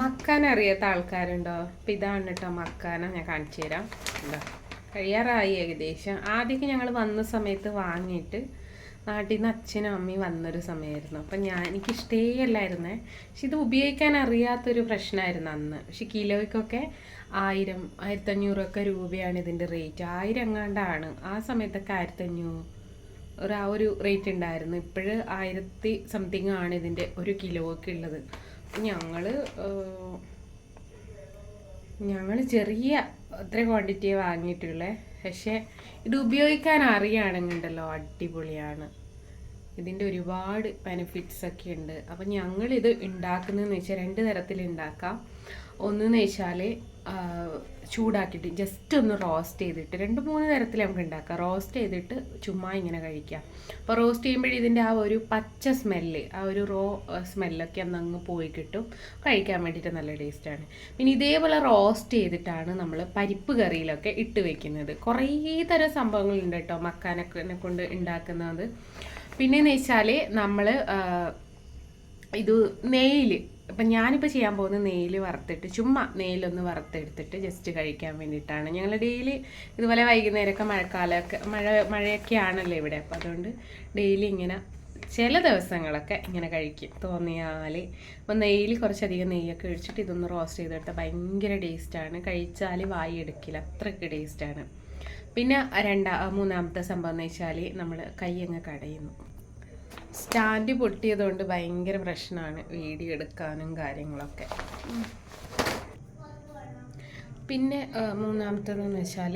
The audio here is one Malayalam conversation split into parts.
മക്കാന അറിയാത്ത ആൾക്കാരുണ്ടോ? അപ്പം ഇതാണ് കേട്ടോ മക്കാന ഞാൻ കാണിച്ചു തരാം. എന്താ കഴിയാറായി ഏകദേശം. ആദ്യമൊക്കെ ഞങ്ങൾ വന്ന സമയത്ത് വാങ്ങിയിട്ട് നാട്ടിൽ നിന്ന് അച്ഛനും അമ്മയും വന്നൊരു സമയമായിരുന്നു അപ്പം ഞാൻ എനിക്ക് ഇഷ്ടേ അല്ലായിരുന്നേ. പക്ഷെ ഇത് ഉപയോഗിക്കാൻ അറിയാത്തൊരു പ്രശ്നമായിരുന്നു അന്ന്. പക്ഷെ കിലോയ്ക്കൊക്കെ ആയിരം ആയിരത്തഞ്ഞൂറൊക്കെ രൂപയാണ് ഇതിന്റെ റേറ്റ്. ആയിരം എങ്ങാണ്ടാണ്. ആ സമയത്തൊക്കെ ആയിരത്തഞ്ഞൂറ് ഒരു ആ ഒരു റേറ്റ് ഉണ്ടായിരുന്നു. ഇപ്പോഴ് ആയിരത്തി സംതിങ് ആണ് ഇതിന്റെ ഒരു കിലോയ്ക്ക് ഉള്ളത്. ഞങ്ങൾ ഞങ്ങൾ ചെറിയ അത്ര ക്വാണ്ടിറ്റിയെ വാങ്ങിയിട്ടുള്ളേ. പക്ഷേ ഇത് ഉപയോഗിക്കാൻ അറിയുകയാണെന്നുണ്ടല്ലോ അടിപൊളിയാണ്. ഇതിന്റെ ഒരുപാട് ബെനിഫിറ്റ്സ് ഒക്കെ ഉണ്ട്. അപ്പം ഞങ്ങളിത് ഉണ്ടാക്കുന്നതെന്ന് വെച്ചാൽ രണ്ട് തരത്തിൽ ഉണ്ടാക്കാം. ഒന്നെന്ന് വെച്ചാൽ ചൂടാക്കിയിട്ട് ജസ്റ്റ് ഒന്ന് റോസ്റ്റ് ചെയ്തിട്ട് രണ്ട് മൂന്ന് തരത്തിൽ നമുക്ക് ഉണ്ടാക്കാം. റോസ്റ്റ് ചെയ്തിട്ട് ചുമ്മാ ഇങ്ങനെ കഴിക്കാം. അപ്പോൾ റോസ്റ്റ് ചെയ്യുമ്പോഴേ ഇതിന്റെ ആ ഒരു പച്ച സ്മെല്ല് ആ ഒരു റോ സ്മെല്ലൊക്കെ അന്ന് അങ്ങ് പോയി കിട്ടും. കഴിക്കാൻ വേണ്ടിയിട്ട് നല്ല ടേസ്റ്റാണ് പിന്നെ ഇതേപോലെ റോസ്റ്റ് ചെയ്തിട്ടാണ് നമ്മൾ പരിപ്പ് കറിയിലൊക്കെ ഇട്ട് വെക്കുന്നത്. കുറേ തരം സംഭവങ്ങളുണ്ട് കേട്ടോ മക്കാനൊക്കെ കൊണ്ട് ഉണ്ടാക്കുന്നത്. പിന്നെയെന്ന് വെച്ചാൽ നമ്മൾ ഇത് നെയ്യിൽ ഇപ്പം ഞാനിപ്പോൾ ചെയ്യാൻ പോകുന്നത് നെയ്യിൽ വറുത്തിട്ട് ചുമ്മാ നെയ്യിലൊന്ന് വറുത്തെടുത്തിട്ട് ജസ്റ്റ് കഴിക്കാൻ വേണ്ടിയിട്ടാണ്. ഞങ്ങൾ ഡെയിലി ഇതുപോലെ വൈകുന്നേരമൊക്കെ മഴക്കാലമൊക്കെ മഴ മഴയൊക്കെ ആണല്ലോ ഇവിടെ. അപ്പോൾ അതുകൊണ്ട് ഡെയിലി ഇങ്ങനെ ചില ദിവസങ്ങളൊക്കെ ഇങ്ങനെ കഴിക്കും. തോന്നിയാൽ അപ്പോൾ നെയ്യിൽ കുറച്ചധികം നെയ്യൊക്കെ ഒഴിച്ചിട്ട് ഇതൊന്ന് റോസ്റ്റ് ചെയ്തെടുത്താൽ ഭയങ്കര ടേസ്റ്റാണ് കഴിച്ചാൽ വായി എടുക്കില്ല. അത്രയ്ക്ക് ടേസ്റ്റാണ് പിന്നെ രണ്ടാ മൂന്നാമത്തെ സംഭവം എന്ന് വെച്ചാൽ നമ്മൾ കൈ അങ്ങ് കടയുന്നു. സ്റ്റാൻഡ് പൊട്ടിയതുകൊണ്ട് ഭയങ്കര പ്രശ്നമാണ് വീഡിയോ എടുക്കാനും കാര്യങ്ങളൊക്കെ. പിന്നെ മൂന്നാമത്തേതെന്ന് വെച്ചാൽ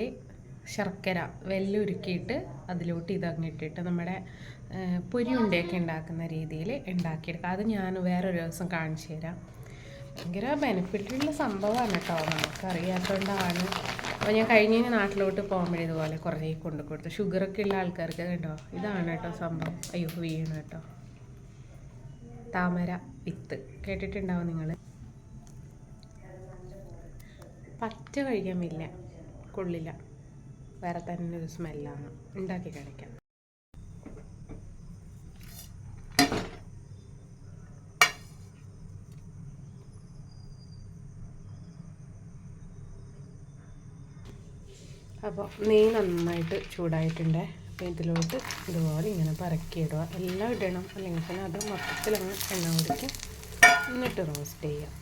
ശർക്കര വെല്ലുരുക്കിയിട്ട് അതിലോട്ട് ഇതങ്ങിട്ടിട്ട് നമ്മുടെ പൊരി ഉണ്ടയൊക്കെ ഉണ്ടാക്കുന്ന രീതിയിൽ ഉണ്ടാക്കിയെടുക്കുക അത് ഞാൻ വേറൊരു ദിവസം കാണിച്ചു തരാം ഭയങ്കര ബെനിഫിറ്റുള്ള സംഭവമാണ് കേട്ടോ. നമുക്കറിയാത്തതുകൊണ്ടാണ് അപ്പോൾ ഞാൻ കഴിഞ്ഞ നാട്ടിലോട്ട് പോകുമ്പോഴേ ഇതുപോലെ കുറേ കൊണ്ടു കൊടുത്തു ഷുഗറൊക്കെ ഉള്ള ആൾക്കാർക്ക് കേട്ടോ ഇതാണ് കേട്ടോ സംഭവം. അയ്യോ വീണ് കേട്ടോ. താമര വിത്ത്. കേട്ടിട്ടുണ്ടാവും നിങ്ങൾ പച്ച കഴിക്കാൻ വരില്ല. കൊള്ളില്ല. വേറെ തന്നെ ഒരു സ്മെല്ലാണ്. ഉണ്ടാക്കി കഴിക്കാം. അപ്പോൾ നെയ്യ് നന്നായിട്ട് ചൂടായിട്ടുണ്ട്. അപ്പോൾ ഇതിലോട്ട് ഇതുപോലെ ഇങ്ങനെ പറക്കിയിടുക എല്ലാം ഇടണം. അല്ലെങ്കിൽ തന്നെ അത് മൊത്തത്തിൽ അങ്ങ് എണ്ണ കുടിക്കും എന്നിട്ട് റോസ്റ്റ് ചെയ്യാം.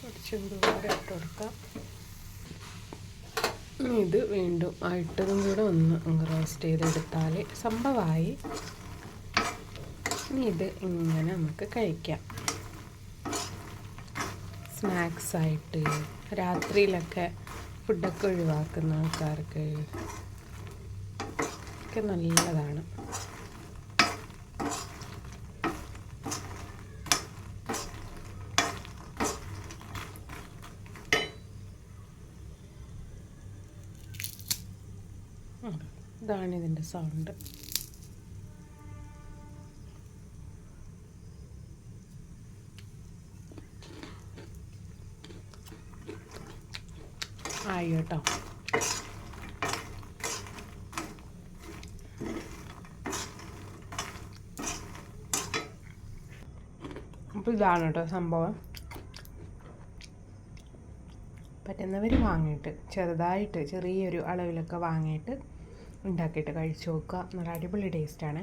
കുറച്ചും കൂടെ ഇട്ട് കൊടുക്കാം. ഇത് വീണ്ടും ആയിട്ടതും കൂടെ ഒന്ന് റോസ്റ്റ് ചെയ്തെടുത്താൽ സംഭവമായി. ഇനി ഇത് ഇങ്ങനെ നമുക്ക് കഴിക്കാം. സ്നാക്സ് ആയിട്ട് രാത്രിയിലൊക്കെ ഫുഡൊക്കെ ഒഴിവാക്കുന്ന ആൾക്കാർക്ക് ഒക്കെ നല്ലതാണ്. ഇതാണ് ഇതിന്റെ സൗണ്ട്. ആയി കേട്ടോ. അപ്പോൾ ഇതാണ് കേട്ടോ സംഭവം. പറ്റുന്നവർ വാങ്ങിയിട്ട് ചെറുതായിട്ട് ചെറിയൊരു അളവിലൊക്കെ വാങ്ങിയിട്ട് ഉണ്ടാക്കിയിട്ട് കഴിച്ചു നോക്കുക. നല്ല അടിപൊളി ടേസ്റ്റാണ്